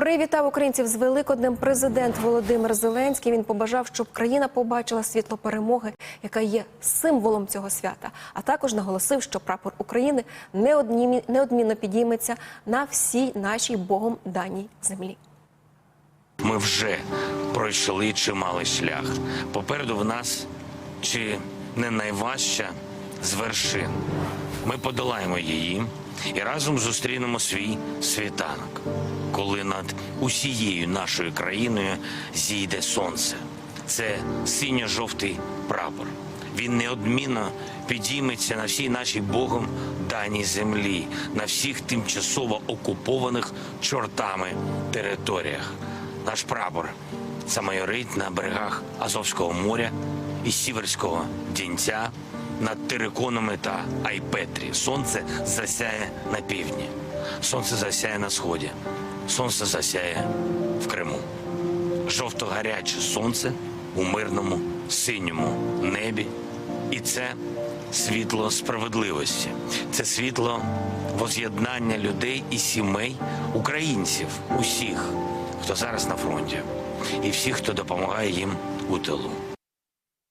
Привітав українців з Великоднем президент Володимир Зеленський. Він побажав, щоб країна побачила світло перемоги, яка є символом цього свята. А також наголосив, що прапор України неодмінно, підійметься на всій нашій Богом даній землі. Ми вже пройшли чималий шлях. Попереду в нас чи не найважча з вершин. Ми подолаємо її і разом зустрінемо свій світанок, коли над усією нашою країною зійде сонце. Це синьо-жовтий прапор. Він неодмінно підійметься на всій нашій Богом даній землі, на всіх тимчасово окупованих чортами територіях. Наш прапор замайорить на берегах Азовського моря і Сіверського Дінця над Териконами та Айпетрі. Сонце засяє на півдні, сонце засяє на сході, сонце засяє в Криму. Жовто-гаряче сонце у мирному синьому небі. І це світло справедливості, це світло воз'єднання людей і сімей, українців, усіх, хто зараз на фронті, і всіх, хто допомагає їм у тилу.